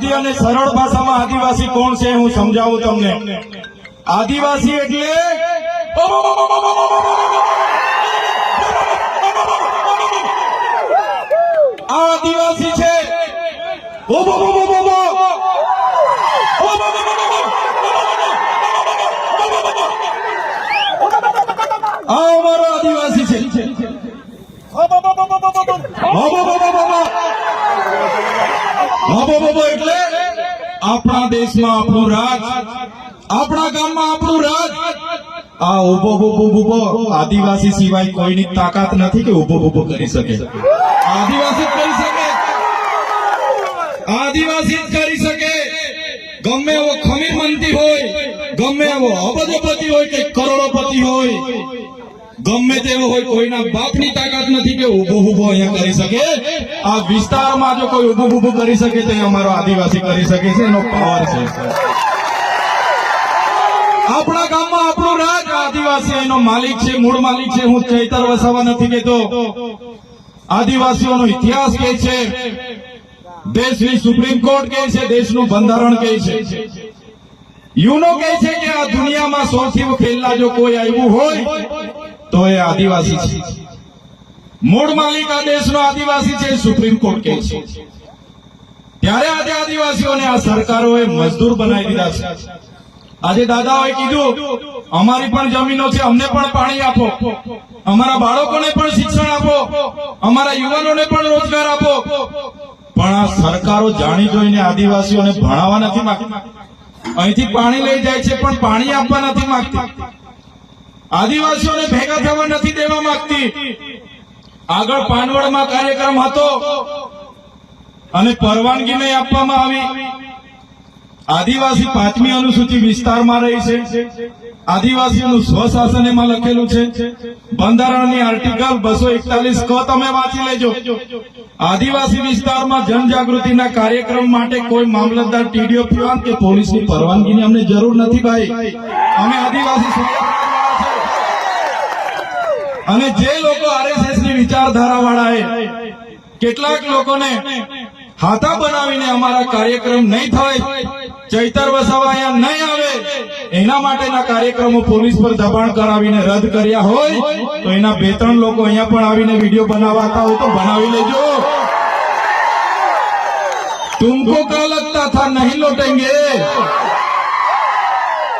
સાદી અને સરળ ભાષામાં આદિવાસી કોણ છે હું સમજાવું તમને આદિવાસી એટલે આ આદિવાસી છે. આ અમારો આદિવાસી છે એટલે આપણા દેશમાં આપણું રાજ, આપણા ગામમાં આપણું રાજ. આ ઊભો ઊભો ઊભો આદિવાસી સિવાય કોઈની તાકાત નથી કે ઊભો ઊભો કરી શકે. આદિવાસી કરી શકે. આદિવાસી કરી શકે. ગમે એવો ખમીર મંતી હોય, ગમે એવો અબજોપતિ હોય કે કરોડોપતિ હોય ગમે તેવું હોય કોઈના બાપની તાકાત નથી કે ઊભો ઊભો અહીંયા કરી શકે. આ વિસ્તારમાં જો કોઈ ઉભું ઉભું કરી શકે તો અમારો આદિવાસી કરી શકે છે, એનો પાવર છે. આપણા ગામમાં આપણો રાજ આદિવાસી એનો માલિક છે, મૂળ માલિક છે. હું ચૈતર વસાવા નથી કહેતો. આદિવાસીઓનો ઇતિહાસ કે છે, દેશની સુપ્રીમ કોર્ટ કહે છે, દેશનું બંધારણ કહે છે. યુનો કહે છે કે આ દુનિયામાં સૌથી પહેલા જો કોઈ આવ્યું હોય તો એ આદિવાસી છે. મૂળ માલિક આ દેશનો આદિવાસી છે સુપ્રીમ કોર્ટ કે છે. ત્યારે આજે આદિવાસીઓને આ સરકારોએ મજદૂર બનાવી દીધા છે. આજે દાદાઓએ કીધું, અમારી પણ જમીનો છે, અમને પણ પાણી આપો. અમારા બાળકોને પણ શિક્ષણ આપો. અમારા યુવાનોને પણ રોજગાર આપો. પણ આ સરકારો જાણી જોઈને આદિવાસીઓને ભણાવવા નથી માંગતી. અહીંથી પાણી લઈ જાય છે, પણ પાણી આપવા નથી માંગતી. આદિવાસીઓને ભેગા થવા નથી દેવા માંગતી. આગળ પાનવડમાં કાર્યક્રમ હતો અને પરવાનગી નહીં આપવામાં આવી. આદિવાસી પાંચમી અનુસૂચિ વિસ્તારમાં રહી છે. આદિવાસીઓનું સ્વશાસન એમાં લખેલું છે, બંધારણની આર્ટિકલ બસો એકતાલીસ ક તમે વાંચી લેજો. આદિવાસી વિસ્તારમાં જનજાગૃતિના કાર્યક્રમ માટે કોઈ મામલતદાર ટીડીઓ પીવાન કે પોલીસની પરવાનગીની અમને જરૂર નથી ભાઈ. અમે આદિવાસી. અને જે લોકો આરએસએસની વિચારધારા વાળાએ કેટલાક લોકોને હાથા બનાવીને અમારા કાર્યક્રમ નહીં થાય, ચૈતર વસાવા અહીંયા નહીં આવે, એના માટેના કાર્યક્રમો પોલીસ પર દબાણ કરાવીને રદ કર્યા હોય, તો એના બે ત્રણ લોકો અહીંયા પણ આવીને વીડિયો બનાવતા હોય તો બનાવી લેજો. તુમકો કા લગતા થા નહીં લોટેંગે?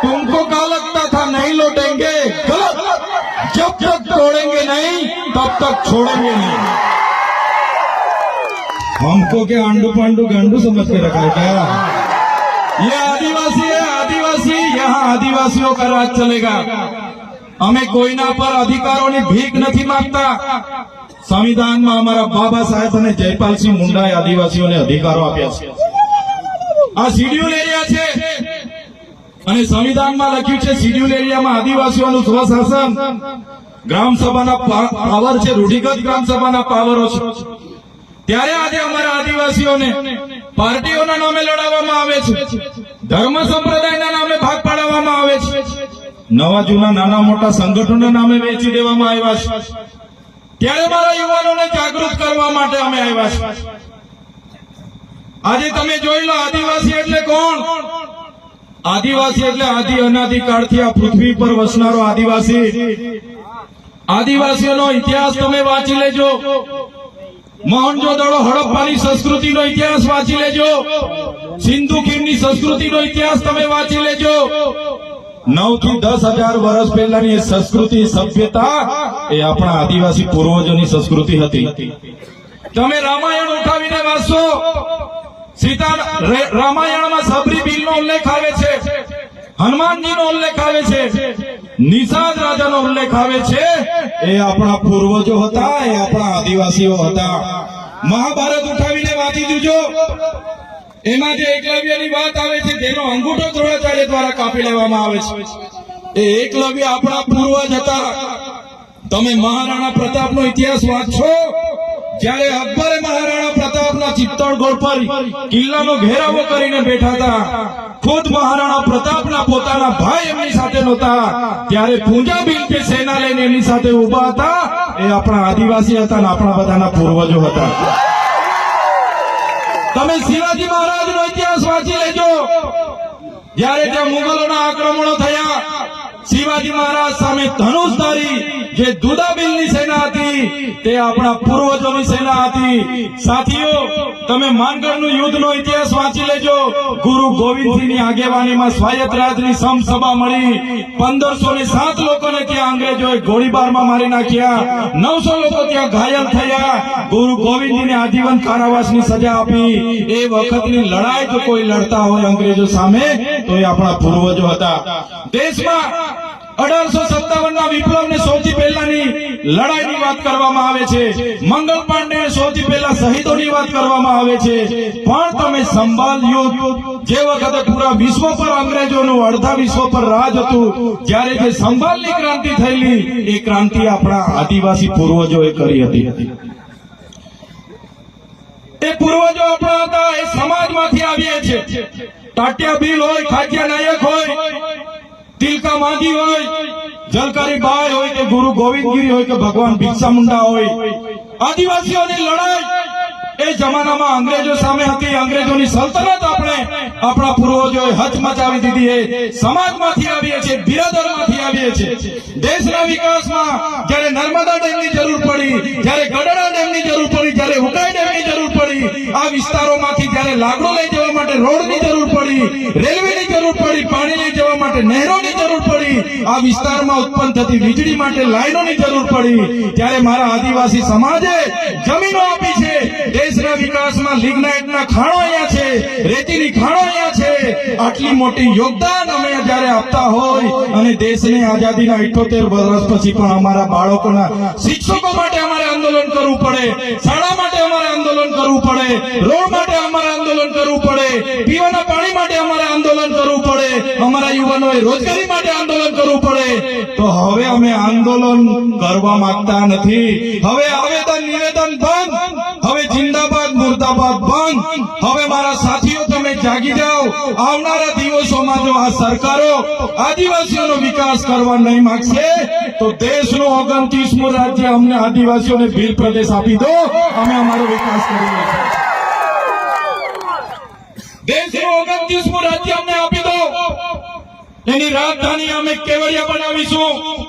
તુમકો કા લગતા થા નહીં લોટેંગે? तक छोड़ेंगे नहीं हमको क्या अंडू पांडू गंडू समझ के रखा है क्या ये आदिवासी है आदिवासी यहाँ आदिवासियों का राज चलेगा અમે કોઈના પર અધિકારોની ભીખ નથી માંગતા સંવિધાનમાં અમારા બાબા સાહેબ અને જયપાલસિંહ મુંડાએ આદિવાસીઓને અધિકારો આપ્યા છે આ શિડ્યુલ એરિયા છે અને સંવિધાનમાં લખ્યું છે શિડ્યુલ એરિયામાં આદિવાસીઓનું સ્વશાસન ગ્રામ સભાના પાવર છે, રૂઢિગત ગ્રામ સભાના પાવરો છે. ત્યારે આજે અમારા આદિવાસીઓને પાર્ટીઓના નામે લડાવવામાં આવે છે. ધર્મ સંપ્રદાયના નામે ભાગ પાડવામાં આવે છે. નવા જૂના નાના મોટા સંગઠનોના નામે વેચી દેવામાં આવ્યા છે. ત્યારે મારા યુવાનોને જાગૃત કરવા માટે અમે આવ્યા છે. આજે તમે જોઈ લો, આદિવાસી એટલે કોણ? આદિવાસી એટલે આદિ અનાદિ કાળથી આ પૃથ્વી પર વસનારો આદિવાસી. આદિવાસીઓનો ઇતિહાસ તમે વાંચી લેજો. મોહનજોદડો હડપ્પાની સંસ્કૃતિનો ઇતિહાસ વાંચી લેજો. સિંધુ ખીણની સંસ્કૃતિનો ઇતિહાસ તમે વાંચી લેજો. નવથી દસ હજાર વર્ષ પહેલાની સંસ્કૃતિ સભ્યતા એ આપણા આદિવાસી પૂર્વજોની સંસ્કૃતિ હતી. તમે રામાયણ ઉઠાવીને વાંચશો. સીતા રામાયણમાં સબરી બિલનો ઉલ્લેખ આવે છે. હનુમાનજીનો ઉલ્લેખ આવે છે નિષાદ રાજાનો ઉલ્લેખ આવે છે. એ આપણા પૂર્વજો હતા, એ આપણા આદિવાસીઓ હતા. મહાભારત ઉઠાવીને વાંચી દીજો. એમાં જે એકલવ્યની વાત આવે છે તેનો અંગૂઠો દ્રોણાચાર્ય દ્વારા કાપી લેવામાં આવે છે. એ એકલવ્ય આપણા પૂર્વજ હતા. તમે મહારાણા પ્રતાપનો ઇતિહાસ વાંચો જ્યારે અકબરે મહારાણા પ્રતાપના ચિત્તોડગઢ પર કિલ્લાનો ઘેરાવો કરીને બેઠા હતા. ખુદ મહારાણા પ્રતાપના પોતાના ભાઈ એમની સાથે નહોતા. ત્યારે પૂંજા બિલથી સેના લઈને એમની સાથે ઊભા હતા. એ આપણા આદિવાસી હતા અને આપણા બધાના પૂર્વજો હતા. તમે શિવાજી મહારાજનો ઇતિહાસ જ્યારે ત્યાં મુગલોના આક્રમણો થયા શિવાજી મહારાજ સામે ધનુષધારી જે દુદાબિલની સેના હતી, તે આપણા પૂર્વજોની સેના હતી. સાથીઓ, તમે માનગઢનું યુદ્ધનો ઇતિહાસ વાંચી લેજો. ગુરુ ગોવિંદસિંહની આગેવાનીમાં સ્વાયત્ત રાજની સમસભા મળી. પંદરસો ને સાત લોકોને ત્યાં અંગ્રેજોએ ગોળીબારમાં મારી નાખ્યા. નવસો લોકો ત્યાં ઘાયલ થયા. ગુરુ ગોવિંદજીને આજીવન કારાવાસની સજા આપી. એ વખતની લડાઈ જો કોઈ લડતા હોય અંગ્રેજો સામે, તો એ આપણા પૂર્વજો હતા. દેશમાં અઢારસો સત્તાવન ના આવે છે. મંગલ પાંડે સૌથી પહેલા સંભાળની ક્રાંતિ થયેલી, એ ક્રાંતિ આપણા આદિવાસી પૂર્વજોએ કરી હતી. એ પૂર્વજો આપણા હતા, એ સમાજમાંથી આવીએ છે ટાટિયા બિલ હોય, ખાટિયા નાયક હોય તિલકા માંગી હોય, જલકારી બાય હોય કે ગુરુ ગોવિંદગીરી હોય કે ભગવાન ભિક્ષા મુંડા હોય, આદિવાસીઓની લડાઈ એ જમાનામાં અંગ્રેજો સામે હતી. અંગ્રેજોની સલ્તનત આપણે આપણા પૂર્વજોએ હચ મચાવી દીધી એ સમાજમાંથી આવીએ છીએ, બિરાદરમાંથી આવીએ છીએ. દેશના વિકાસમાં જ્યારે નર્મદા ડેમની જરૂર પડી, જ્યારે ગઢડા ડેમની જરૂર પડી, જ્યારે ઉકાઈ ડેમની જરૂર પડી, આ વિસ્તારોમાંથી જ્યારે લાકડો લઈ જવા માટે રોડની જરૂર પડી, રેલવેની જરૂર પડી પાણી લઈ જવા માટે નહેરોની જરૂર પડી. આ વિસ્તારમાં ઉત્પન્ન થતી વીજળી માટે લાઈનોની જરૂર પડી. ત્યારે મારા આદિવાસી સમાજે જમીનો આપી છે વિકાસમાં લિગ્નાઇટના ખાણો અહીંયા છે, રેતીની ખાણો અહીંયા છે. આટલી મોટી યોગદાન અમે જ્યારે આપતા હોય અને દેશને આઝાદીના 78 વર્ષ પછી પણ અમારા બાળકોના શિક્ષકો માટે અમારે આંદોલન કરવું પડે, શાળા માટે અમારે આંદોલન કરવું પડે, રોડ માટે અમારે આંદોલન કરવું પડે, પીવાના પાણી માટે અમારે આંદોલન કરવું પડે, અમારા યુવાનોએ રોજગારી માટે આંદોલન કરવું પડે. તો હવે અમે આંદોલન કરવા માંગતા નથી. હવે આવેદન, નિવેદન બંધ. બંધ હવે મારા સાથીઓ, તમે જાગી જાઓ. આવનારા દિવસોમાં જો આ સરકારો આદિવાસીઓનો વિકાસ કરવા નહીં માંગશે, તો દેશનું ઓગણત્રીસમું રાજ્ય અમને આદિવાસીઓને ભીલ પ્રદેશ આપી દો. અમે અમારો વિકાસ કરી લઈશું દેશનું ઓગણત્રીસમું રાજ્ય અમને આપી દો. એની રાજધાની અમે કેવડિયા બનાવીશું.